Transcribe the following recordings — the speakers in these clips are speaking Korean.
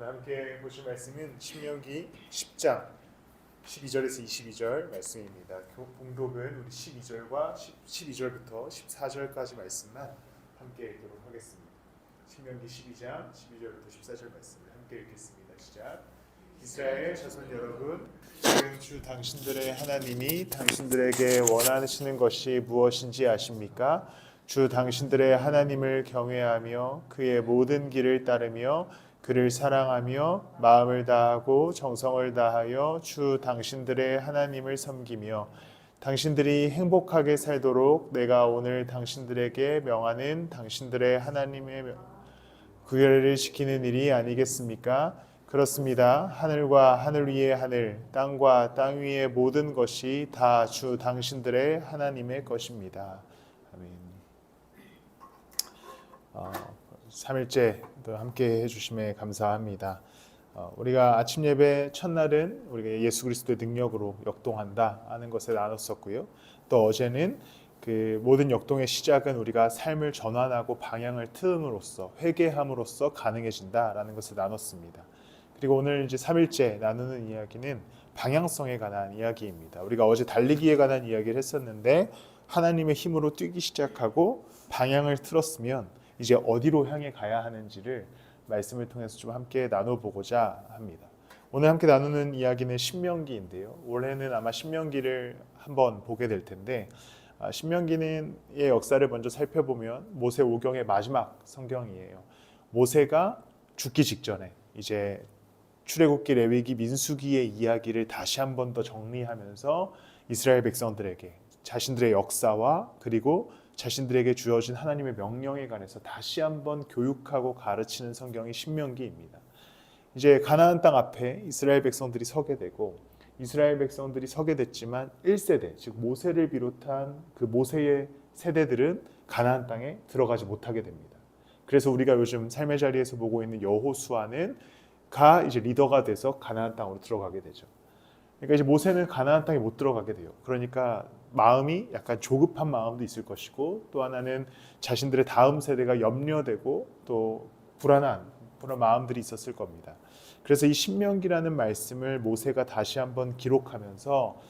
오늘 함께 보실 말씀은 신명기 10장 12절에서 22절 말씀입니다. 그 봉독은 우리 12절과 12절부터 14절까지 말씀만 함께 읽도록 하겠습니다. 신명기 12장 12절부터 14절 말씀을 함께 읽겠습니다. 시작. 이스라엘 자손 여러분, 지금 주 당신들의 하나님이 당신들에게 원하시는 것이 무엇인지 아십니까? 주 당신들의 하나님을 경외하며 그의 모든 길을 따르며 그를 사랑하며 마음을 다하고 정성을 다하여 주 당신들의 하나님을 섬기며 당신들이 행복하게 살도록 내가 오늘 당신들에게 명하는 당신들의 하나님의 명- 구별을 지키는 일이 아니겠습니까? 그렇습니다. 하늘과 하늘 위의 하늘, 땅과 땅 위의 모든 것이 다 주 당신들의 하나님의 것입니다. 아멘. 어, 3일째 도 함께 해주심에 감사합니다. 어, 우리가 아침 예배 첫날은 우리가 예수 그리스도의 능력으로 역동한다 하는 것을 나눴었고요. 또 어제는 그 모든 역동의 시작은 우리가 삶을 전환하고 방향을 틀음으로써 회개함으로써 가능해진다라는 것을 나눴습니다. 그리고 오늘 이제 3일째 나누는 이야기는 방향성에 관한 이야기입니다. 우리가 어제 달리기에 관한 이야기를 했었는데 하나님의 힘으로 뛰기 시작하고 방향을 틀었으면 이제 어디로 향해 가야 하는지를 말씀을 통해서 좀 함께 나눠보고자 합니다. 오늘 함께 나누는 이야기는 신명기인데요. 올해는 아마 신명기를 한번 보게 될 텐데 아, 신명기는의 역사를 먼저 살펴보면 모세 오경의 마지막 성경이에요. 모세가 죽기 직전에 이제 출애굽기, 레위기, 민수기의 이야기를 다시 한 번 더 정리하면서 이스라엘 백성들에게 자신들의 역사와 그리고 자신들에게 주어진 하나님의 명령에 관해서 다시 한번 교육하고 가르치는 성경이 신명기입니다. 이제 가나안 땅 앞에 이스라엘 백성들이 서게 되고 이스라엘 백성들이 서게 됐지만 1세대 즉 모세를 비롯한 그 모세의 세대들은 가나안 땅에 들어가지 못하게 됩니다. 그래서 우리가 요즘 삶의 자리에서 보고 있는 여호수아는 가 이제 리더가 돼서 가나안 땅으로 들어가게 되죠. 그러니까 이제 모세는 가나안 땅에 못 들어가게 돼요. 그러니까 마음이 약간 조급한 마음도 있을 것이고 또 하나는 자신들의 다음 세대가 염려되고 또 불안한 그런 마음들이 있었을 겁니다. 그래서 이 신명기라는 말씀을 모세가 다시 한번 기록하면서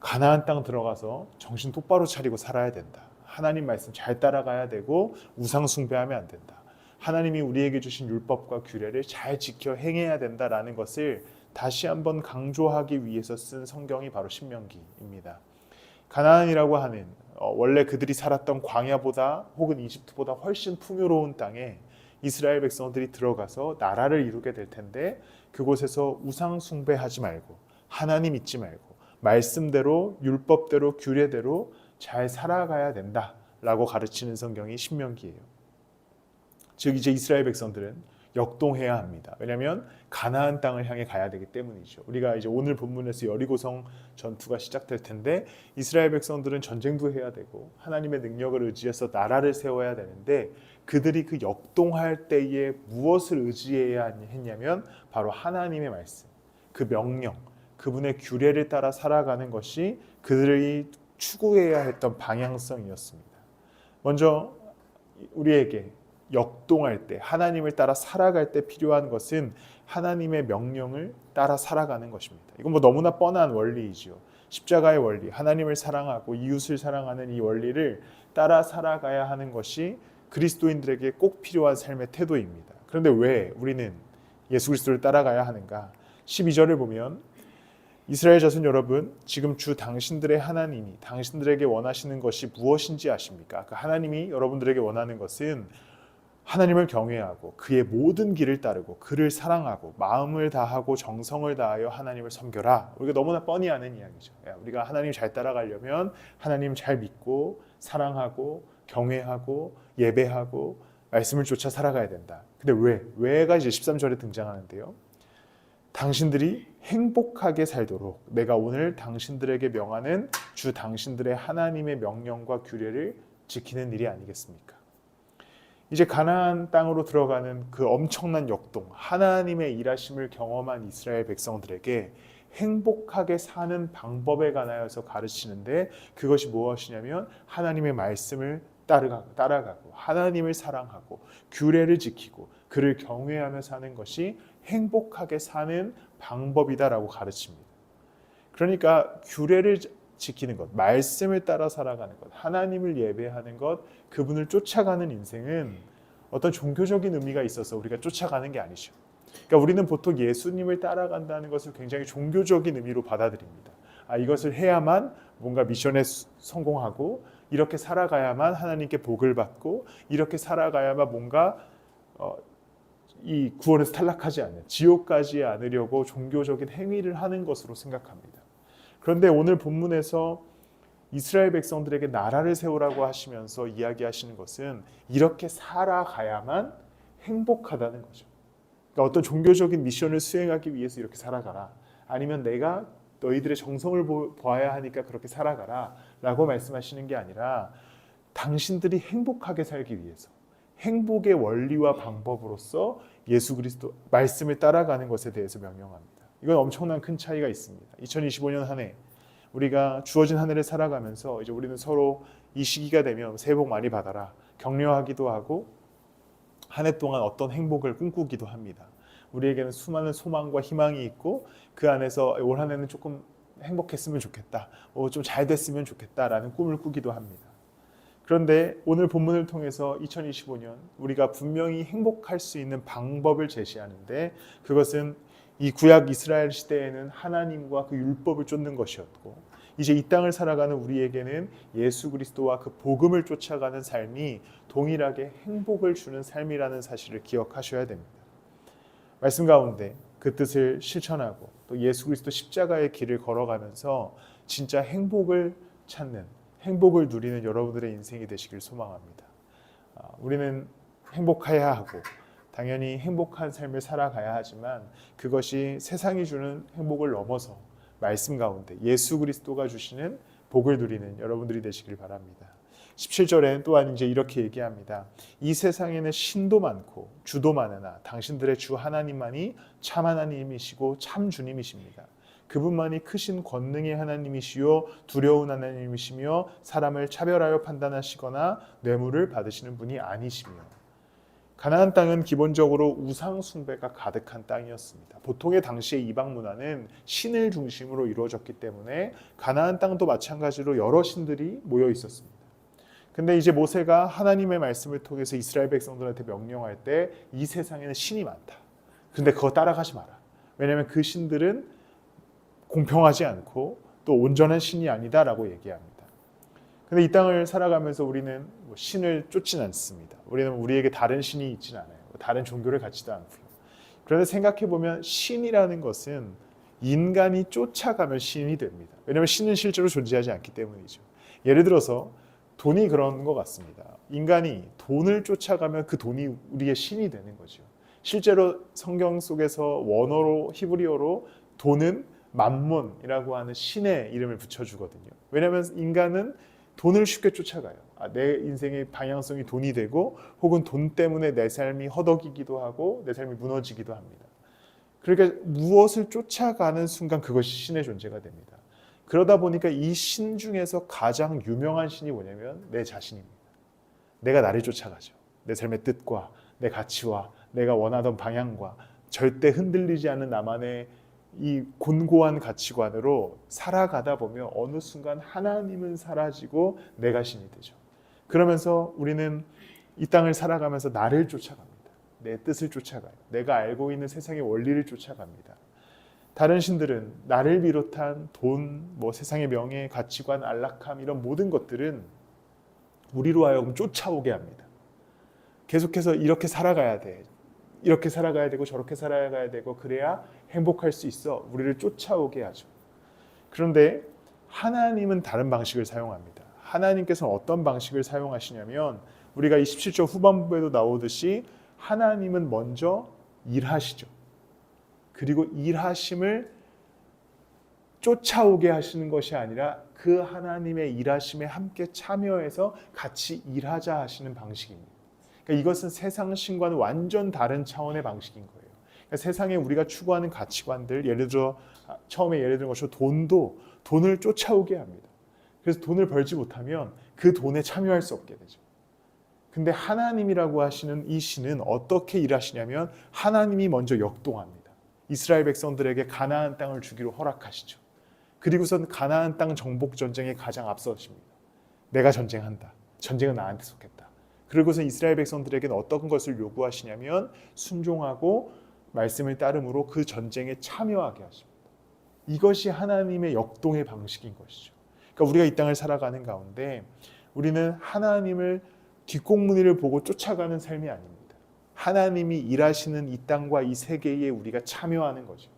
가나안 땅 들어가서 정신 똑바로 차리고 살아야 된다. 하나님 말씀 잘 따라가야 되고 우상 숭배하면 안 된다. 하나님이 우리에게 주신 율법과 규례를 잘 지켜 행해야 된다라는 것을 다시 한번 강조하기 위해서 쓴 성경이 바로 신명기입니다. 가나안이라고 하는 어, 원래 그들이 살았던 광야보다 혹은 이집트보다 훨씬 풍요로운 땅에 이스라엘 백성들이 들어가서 나라를 이루게 될 텐데 그곳에서 우상 숭배하지 말고 하나님 잊지 말고 말씀대로 율법대로 규례대로 잘 살아가야 된다라고 가르치는 성경이 신명기예요. 즉 이제 이스라엘 백성들은 역동해야 합니다. 왜냐하면 가나안 땅을 향해 가야 되기 때문이죠. 우리가 이제 오늘 본문에서 여리고성 전투가 시작될 텐데 이스라엘 백성들은 전쟁도 해야 되고 하나님의 능력을 의지해서 나라를 세워야 되는데 그들이 그 역동할 때에 무엇을 의지해야 했냐면 바로 하나님의 말씀, 그 명령, 그분의 규례를 따라 살아가는 것이 그들이 추구해야 했던 방향성이었습니다. 먼저 우리에게 역동할 때 하나님을 따라 살아갈 때 필요한 것은 하나님의 명령을 따라 살아가는 것입니다. 이건 뭐 너무나 뻔한 원리이지요. 십자가의 원리, 하나님을 사랑하고 이웃을 사랑하는 이 원리를 따라 살아가야 하는 것이 그리스도인들에게 꼭 필요한 삶의 태도입니다. 그런데 왜 우리는 예수 그리스도를 따라가야 하는가? 12절을 보면 이스라엘 자손 여러분, 지금 주 당신들의 하나님이 당신들에게 원하시는 것이 무엇인지 아십니까? 그 하나님이 여러분들에게 원하는 것은 하나님을 경외하고 그의 모든 길을 따르고 그를 사랑하고 마음을 다하고 정성을 다하여 하나님을 섬겨라. 우리가 너무나 뻔히 아는 이야기죠. 야, 우리가 하나님 잘 따라가려면 하나님 잘 믿고 사랑하고 경외하고 예배하고 말씀을 쫓아 살아가야 된다. 근데 왜? 왜가 이제 13절에 등장하는데요. 당신들이 행복하게 살도록 내가 오늘 당신들에게 명하는 주 당신들의 하나님의 명령과 규례를 지키는 일이 아니겠습니까? 이제 가나안 땅으로 들어가는 그 엄청난 역동, 하나님의 일하심을 경험한 이스라엘 백성들에게 행복하게 사는 방법에 관하여서 가르치는데 그것이 무엇이냐면 하나님의 말씀을 따라가고, 하나님을 사랑하고 규례를 지키고 그를 경외하며 사는 것이 행복하게 사는 방법이다라고 가르칩니다. 그러니까 규례를 지키는 것, 말씀을 따라 살아가는 것, 하나님을 예배하는 것, 그분을 쫓아가는 인생은 어떤 종교적인 의미가 있어서 우리가 쫓아가는 게 아니죠. 그러니까 우리는 보통 예수님을 따라간다는 것을 굉장히 종교적인 의미로 받아들입니다. 아, 이것을 해야만 뭔가 미션에 수- 성공하고 이렇게 살아가야만 하나님께 복을 받고 이렇게 살아가야만 뭔가 어, 이 구원에서 탈락하지 않는 지옥 가지 않으려고 종교적인 행위를 하는 것으로 생각합니다. 그런데 오늘 본문에서 이스라엘 백성들에게 나라를 세우라고 하시면서 이야기하시는 것은 이렇게 살아가야만 행복하다는 거죠. 그러니까 어떤 종교적인 미션을 수행하기 위해서 이렇게 살아가라. 아니면 내가 너희들의 정성을 보- 보아야 하니까 그렇게 살아가라 라고 말씀하시는 게 아니라 당신들이 행복하게 살기 위해서 행복의 원리와 방법으로서 예수 그리스도 말씀을 따라가는 것에 대해서 명령합니다. 이건 엄청난 큰 차이가 있습니다. 2025년 한 해 우리가 주어진 한 해를 살아가면서 이제 우리는 서로 이 시기가 되면 새해 복 많이 받아라 격려하기도 하고 한 해 동안 어떤 행복을 꿈꾸기도 합니다. 우리에게는 수많은 소망과 희망이 있고 그 안에서 올 한 해는 조금 행복했으면 좋겠다. 어, 좀잘 됐으면 좋겠다라는 꿈을 꾸기도 합니다. 그런데 오늘 본문을 통해서 2025년 우리가 분명히 행복할 수 있는 방법을 제시하는데 그것은 이 구약 이스라엘 시대에는 하나님과 그 율법을 쫓는 것이었고 이제 이 땅을 살아가는 우리에게는 예수 그리스도와 그 복음을 쫓아가는 삶이 동일하게 행복을 주는 삶이라는 사실을 기억하셔야 됩니다. 말씀 가운데 그 뜻을 실천하고 또 예수 그리스도 십자가의 길을 걸어가면서 진짜 행복을 찾는 행복을 누리는 여러분들의 인생이 되시길 소망합니다. 아, 우리는 행복해야 하고 당연히 행복한 삶을 살아가야 하지만 그것이 세상이 주는 행복을 넘어서 말씀 가운데 예수 그리스도가 주시는 복을 누리는 여러분들이 되시길 바랍니다. 17절에는 또한 이제 이렇게 얘기합니다. 이 세상에는 신도 많고 주도 많으나 당신들의 주 하나님만이 참 하나님이시고 참 주님이십니다. 그분만이 크신 권능의 하나님이시요 두려운 하나님이시며 사람을 차별하여 판단하시거나 뇌물을 받으시는 분이 아니시며 가나안 땅은 기본적으로 우상 숭배가 가득한 땅이었습니다. 보통의 당시의 이방 문화는 신을 중심으로 이루어졌기 때문에 가나안 땅도 마찬가지로 여러 신들이 모여 있었습니다. 근데 이제 모세가 하나님의 말씀을 통해서 이스라엘 백성들한테 명령할 때 이 세상에는 신이 많다. 근데 그거 따라가지 마라. 왜냐하면 그 신들은 공평하지 않고 또 온전한 신이 아니다라고 얘기합니다. 근데 이 땅을 살아가면서 우리는 뭐 신을 쫓진 않습니다. 우리는 우리에게 다른 신이 있진 않아요. 다른 종교를 갖지도 않고요. 그런데 생각해 보면 신이라는 것은 인간이 쫓아가면 신이 됩니다. 왜냐하면 신은 실제로 존재하지 않기 때문이죠. 예를 들어서 돈이 그런 것 같습니다. 인간이 돈을 쫓아가면 그 돈이 우리의 신이 되는 거죠. 실제로 성경 속에서 원어로 히브리어로 돈은 만몬이라고 하는 신의 이름을 붙여주거든요. 왜냐하면 인간은 돈을 쉽게 쫓아가요. 아, 내 인생의 방향성이 돈이 되고 혹은 돈 때문에 내 삶이 허덕이기도 하고 내 삶이 무너지기도 합니다. 그러니까 무엇을 쫓아가는 순간 그것이 신의 존재가 됩니다. 그러다 보니까 이 신 중에서 가장 유명한 신이 뭐냐면 내 자신입니다. 내가 나를 쫓아가죠. 내 삶의 뜻과 내 가치와 내가 원하던 방향과 절대 흔들리지 않는 나만의 이 곤고한 가치관으로 살아가다 보면 어느 순간 하나님은 사라지고 내가 신이 되죠. 그러면서 우리는 이 땅을 살아가면서 나를 쫓아갑니다. 내 뜻을 쫓아가요. 내가 알고 있는 세상의 원리를 쫓아갑니다. 다른 신들은 나를 비롯한 돈, 뭐 세상의 명예, 가치관, 안락함 이런 모든 것들은 우리로 하여금 쫓아오게 합니다. 계속해서 이렇게 살아가야 돼. 이렇게 살아가야 되고 저렇게 살아가야 되고 그래야 행복할 수 있어. 우리를 쫓아오게 하죠. 그런데 하나님은 다른 방식을 사용합니다. 하나님께서는 어떤 방식을 사용하시냐면 우리가 27절 후반부에도 나오듯이 하나님은 먼저 일하시죠. 그리고 일하심을 쫓아오게 하시는 것이 아니라 그 하나님의 일하심에 함께 참여해서 같이 일하자 하시는 방식입니다. 그러니까 이것은 세상 신과는 완전 다른 차원의 방식인 거예요. 그러니까 세상에 우리가 추구하는 가치관들, 예를 들어 아, 처음에 예를 든 것처럼 돈도 돈을 쫓아오게 합니다. 그래서 돈을 벌지 못하면 그 돈에 참여할 수 없게 되죠. 근데 하나님이라고 하시는 이 신은 어떻게 일하시냐면 하나님이 먼저 역동합니다. 이스라엘 백성들에게 가나안 땅을 주기로 허락하시죠. 그리고선 가나안 땅 정복 전쟁에 가장 앞서십니다. 내가 전쟁한다. 전쟁은 나한테 속했다. 그리고서 이스라엘 백성들에게는 어떤 것을 요구하시냐면 순종하고 말씀을 따름으로 그 전쟁에 참여하게 하십니다. 이것이 하나님의 역동의 방식인 것이죠. 그러니까 우리가 이 땅을 살아가는 가운데 우리는 하나님을 뒷공무니를 보고 쫓아가는 삶이 아닙니다. 하나님이 일하시는 이 땅과 이 세계에 우리가 참여하는 거죠.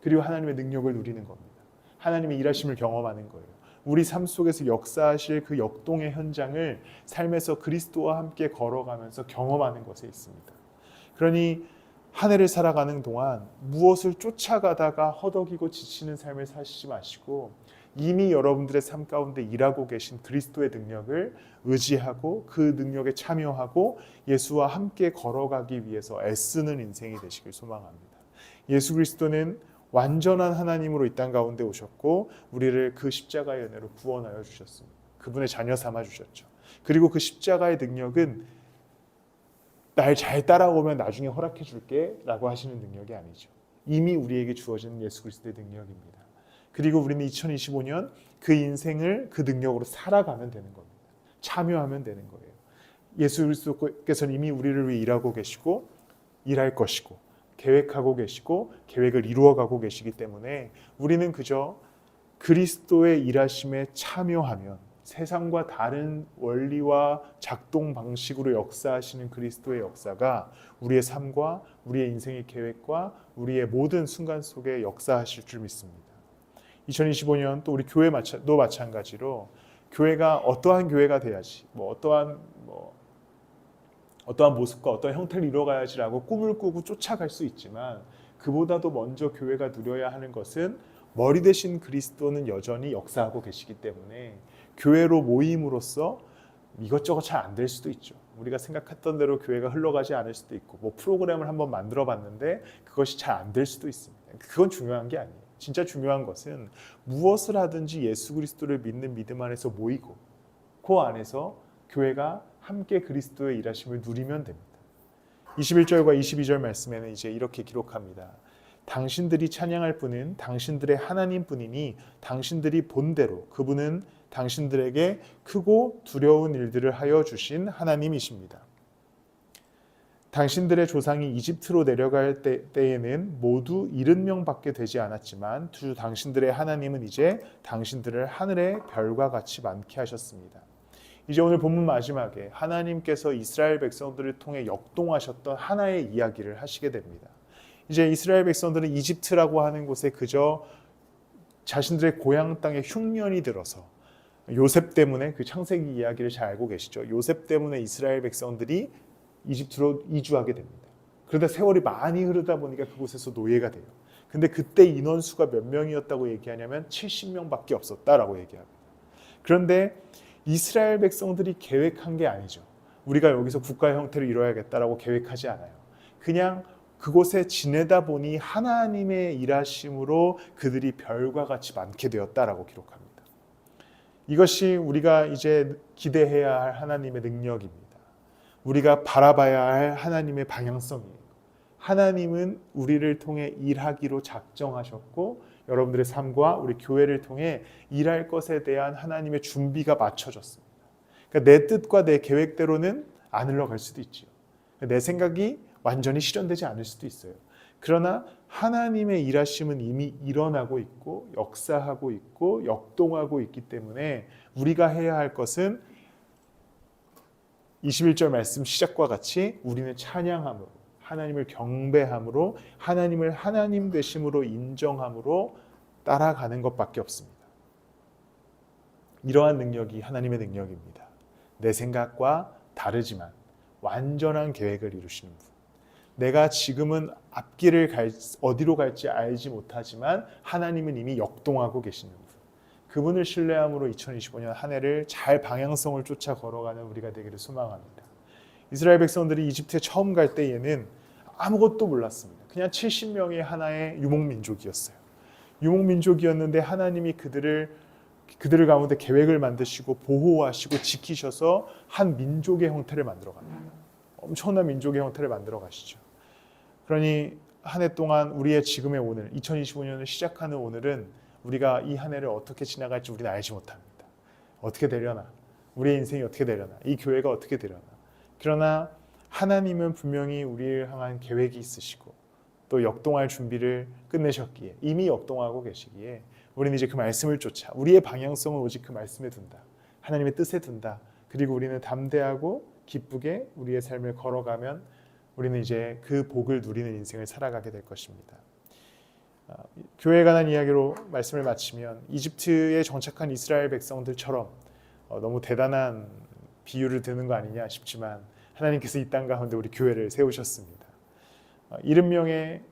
그리고 하나님의 능력을 누리는 겁니다. 하나님의 일하심을 경험하는 거예요. 우리 삶 속에서 역사하실 그 역동의 현장을 삶에서 그리스도와 함께 걸어가면서 경험하는 것에 있습니다. 그러니 한 해를 살아가는 동안 무엇을 쫓아가다가 허덕이고 지치는 삶을 사시지 마시고 이미 여러분들의 삶 가운데 일하고 계신 그리스도의 능력을 의지하고 그 능력에 참여하고 예수와 함께 걸어가기 위해서 애쓰는 인생이 되시길 소망합니다. 예수 그리스도는 완전한 하나님으로 이 땅 가운데 오셨고 우리를 그 십자가의 은혜로 구원하여 주셨습니다. 그분의 자녀 삼아 주셨죠. 그리고 그 십자가의 능력은 날 잘 따라오면 나중에 허락해 줄게 라고 하시는 능력이 아니죠. 이미 우리에게 주어진 예수 그리스도의 능력입니다. 그리고 우리는 2025년 그 인생을 그 능력으로 살아가면 되는 겁니다. 참여하면 되는 거예요. 예수 그리스도께서는 이미 우리를 위해 일하고 계시고 일할 것이고 계획하고 계시고 계획을 이루어가고 계시기 때문에 우리는 그저 그리스도의 일하심에 참여하면 세상과 다른 원리와 작동 방식으로 역사하시는 그리스도의 역사가 우리의 삶과 우리의 인생의 계획과 우리의 모든 순간 속에 역사하실 줄 믿습니다. 2025년 또 우리 교회도 마찬가지로 교회가 어떠한 교회가 돼야지 뭐 어떠한 뭐 어떠한 모습과 어떠한 형태를 이뤄가야지라고 꿈을 꾸고 쫓아갈 수 있지만 그보다도 먼저 교회가 누려야 하는 것은 머리 대신 그리스도는 여전히 역사하고 계시기 때문에 교회로 모임으로써 이것저것 잘 안 될 수도 있죠. 우리가 생각했던 대로 교회가 흘러가지 않을 수도 있고 뭐 프로그램을 한번 만들어 봤는데 그것이 잘 안 될 수도 있습니다. 그건 중요한 게 아니에요. 진짜 중요한 것은 무엇을 하든지 예수 그리스도를 믿는 믿음 안에서 모이고 그 안에서 교회가 함께 그리스도의 일하심을 누리면 됩니다. 21절과 22절 말씀에는 이제 이렇게 기록합니다. 당신들이 찬양할 분은 당신들의 하나님 뿐이니 당신들이 본대로 그분은 당신들에게 크고 두려운 일들을 하여 주신 하나님이십니다. 당신들의 조상이 이집트로 내려갈 때, 때에는 모두 70명밖에 되지 않았지만 주 당신들의 하나님은 이제 당신들을 하늘의 별과 같이 많게 하셨습니다. 이제 오늘 본문 마지막에 하나님께서 이스라엘 백성들을 통해 역동하셨던 하나의 이야기를 하시게 됩니다. 이제 이스라엘 백성들은 이집트라고 하는 곳에 그저 자신들의 고향 땅에 흉년이 들어서 요셉 때문에 그 창세기 이야기를 잘 알고 계시죠. 요셉 때문에 이스라엘 백성들이 이집트로 이주하게 됩니다. 그러다 세월이 많이 흐르다 보니까 그곳에서 노예가 돼요. 근데 그때 인원수가 몇 명이었다고 얘기하냐면 70명밖에 없었다라고 얘기합니다. 그런데 이스라엘 백성들이 계획한 게 아니죠. 우리가 여기서 국가 형태를 이뤄야겠다라고 계획하지 않아요. 그냥 그곳에 지내다 보니 하나님의 일하심으로 그들이 별과 같이 많게 되었다라고 기록합니다. 이것이 우리가 이제 기대해야 할 하나님의 능력입니다. 우리가 바라봐야 할 하나님의 방향성이에요. 하나님은 우리를 통해 일하기로 작정하셨고 여러분들의 삶과 우리 교회를 통해 일할 것에 대한 하나님의 준비가 맞춰졌습니다. 그러니까 내 뜻과 내 계획대로는 안 흘러갈 수도 있죠. 내 생각이 완전히 실현되지 않을 수도 있어요. 그러나 하나님의 일하심은 이미 일어나고 있고 역사하고 있고 역동하고 있기 때문에 우리가 해야 할 것은 21절 말씀 시작과 같이 우리는 찬양함으로 하나님을 경배함으로 하나님을 하나님 되심으로 인정함으로 따라가는 것밖에 없습니다. 이러한 능력이 하나님의 능력입니다. 내 생각과 다르지만 완전한 계획을 이루시는 분. 내가 지금은 앞길을 갈, 어디로 갈지 알지 못하지만 하나님은 이미 역동하고 계시는 분. 그분을 신뢰함으로 2025년 한 해를 잘 방향성을 쫓아 걸어가는 우리가 되기를 소망합니다. 이스라엘 백성들이 이집트에 처음 갈 때에는 아무것도 몰랐습니다. 그냥 70명의 하나의 유목민족이었어요. 유목민족이었는데 하나님이 그들을 그들 가운데 계획을 만드시고 보호하시고 지키셔서 한 민족의 형태를 만들어 갑니다. 엄청난 민족의 형태를 만들어 가시죠. 그러니 한 해 동안 우리의 지금의 오늘, 2025년을 시작하는 오늘은 우리가 이 한 해를 어떻게 지나갈지 우리는 알지 못합니다. 어떻게 되려나? 우리의 인생이 어떻게 되려나? 이 교회가 어떻게 되려나? 그러나 하나님은 분명히 우리를 향한 계획이 있으시고 또 역동할 준비를 끝내셨기에 이미 역동하고 계시기에 우리는 이제 그 말씀을 쫓아 우리의 방향성을 오직 그 말씀에 둔다. 하나님의 뜻에 둔다. 그리고 우리는 담대하고 기쁘게 우리의 삶을 걸어가면 우리는 이제 그 복을 누리는 인생을 살아가게 될 것입니다. 아, 교회에 관한 이야기로 말씀을 마치면 이집트에 정착한 이스라엘 백성들처럼 어, 너무 대단한 비유를 드는 거 아니냐 싶지만 하나님께서 이 땅 가운데 우리 교회를 세우셨습니다. 어, 일흔 명의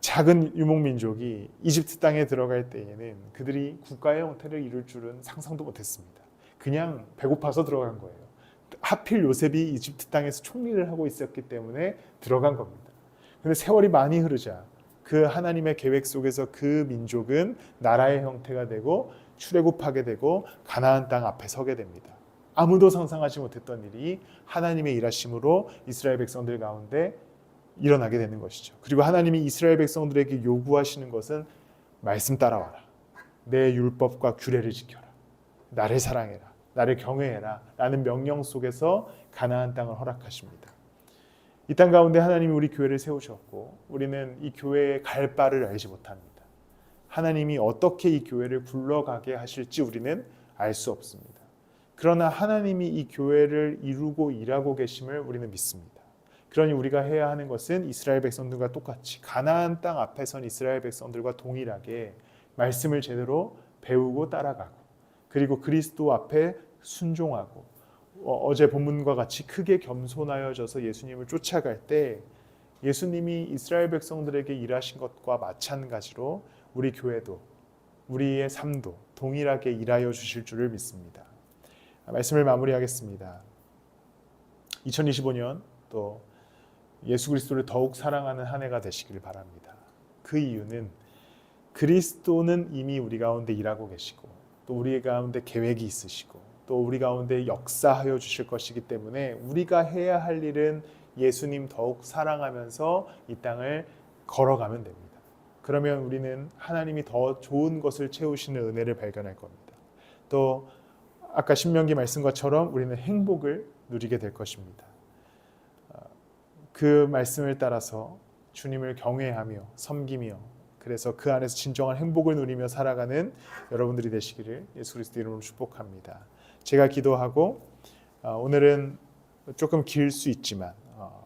작은 유목 민족이 이집트 땅에 들어갈 때에는 그들이 국가의 형태를 이룰 줄은 상상도 못했습니다. 그냥 배고파서 들어간 거예요. 하필 요셉이 이집트 땅에서 총리를 하고 있었기 때문에 들어간 겁니다. 근데 세월이 많이 흐르자 그 하나님의 계획 속에서 그 민족은 나라의 형태가 되고 출애굽하게 되고 가나안 땅 앞에 서게 됩니다. 아무도 상상하지 못했던 일이 하나님의 일하심으로 이스라엘 백성들 가운데 일어나게 되는 것이죠. 그리고 하나님이 이스라엘 백성들에게 요구하시는 것은 말씀 따라와라. 내 율법과 규례를 지켜라. 나를 사랑해라. 나를 경외해라. 라는 명령 속에서 가나안 땅을 허락하십니다. 이 땅 가운데 하나님이 우리 교회를 세우셨고 우리는 이 교회의 갈 바를 알지 못합니다. 하나님이 어떻게 이 교회를 굴러가게 하실지 우리는 알 수 없습니다. 그러나 하나님이 이 교회를 이루고 일하고 계심을 우리는 믿습니다. 그러니 우리가 해야 하는 것은 이스라엘 백성들과 똑같이 가나안 땅 앞에 선 이스라엘 백성들과 동일하게 말씀을 제대로 배우고 따라가고 그리고 그리스도 앞에 순종하고 어, 어제 본문과 같이 크게 겸손하여져서 예수님을 쫓아갈 때 예수님이 이스라엘 백성들에게 일하신 것과 마찬가지로 우리 교회도 우리의 삶도 동일하게 일하여 주실 줄을 믿습니다. 말씀을 마무리하겠습니다. 2025년 또 예수 그리스도를 더욱 사랑하는 한 해가 되시길 바랍니다. 그 이유는 그리스도는 이미 우리 가운데 일하고 계시고 또 우리 가운데 계획이 있으시고 또 우리 가운데 역사하여 주실 것이기 때문에 우리가 해야 할 일은 예수님 더욱 사랑하면서 이 땅을 걸어가면 됩니다. 그러면 우리는 하나님이 더 좋은 것을 채우시는 은혜를 발견할 겁니다. 또 아까 신명기 말씀과처럼 우리는 행복을 누리게 될 것입니다. 그 말씀을 따라서 주님을 경외하며 섬기며 그래서 그 안에서 진정한 행복을 누리며 살아가는 여러분들이 되시기를 예수 그리스도 이름으로 축복합니다. 제가 기도하고 어, 오늘은 조금 길 수 있지만 어,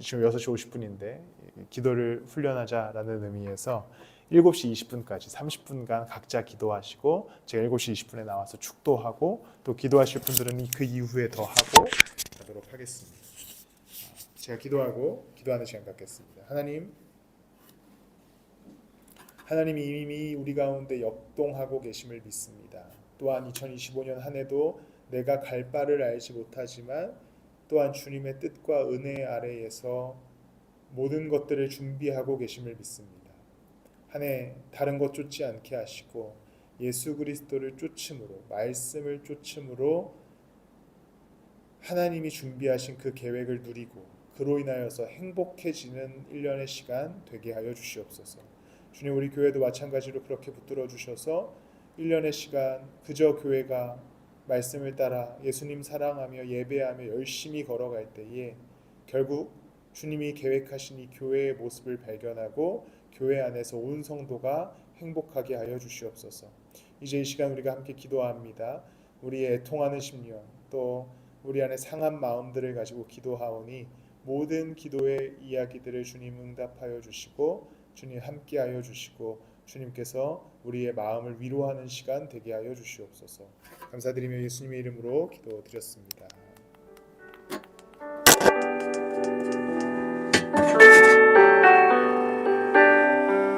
지금 6시 50분인데 기도를 훈련하자라는 의미에서 7시 20분까지 30분간 각자 기도하시고 제가 7시 20분에 나와서 축도하고 또 기도하실 분들은 그 이후에 더 하고 가도록 하겠습니다. 제가 기도하고 기도하는 시간 갖겠습니다. 하나님, 하나님이 이미 우리 가운데 역동하고 계심을 믿습니다. 또한 2025년 한 해도 내가 갈 바를 알지 못하지만 또한 주님의 뜻과 은혜 아래에서 모든 것들을 준비하고 계심을 믿습니다. 한 해 다른 것 쫓지 않게 하시고 예수 그리스도를 쫓음으로 말씀을 쫓음으로 하나님이 준비하신 그 계획을 누리고 그로 인하여서 행복해지는 1년의 시간 되게 하여 주시옵소서. 주님 우리 교회도 마찬가지로 그렇게 붙들어 주셔서 1년의 시간 그저 교회가 말씀을 따라 예수님 사랑하며 예배하며 열심히 걸어갈 때에 결국 주님이 계획하신 이 교회의 모습을 발견하고 교회 안에서 온 성도가 행복하게 하여 주시옵소서. 이제 이 시간 우리가 함께 기도합니다. 우리의 애통하는 심령 또 우리 안에 상한 마음들을 가지고 기도하오니 모든 기도의 이야기들을 주님 응답하여 주시고 주님 함께하여 주시고 주님께서 우리의 마음을 위로하는 시간 되게 하여 주시옵소서. 감사드리며 예수님의 이름으로 기도드렸습니다.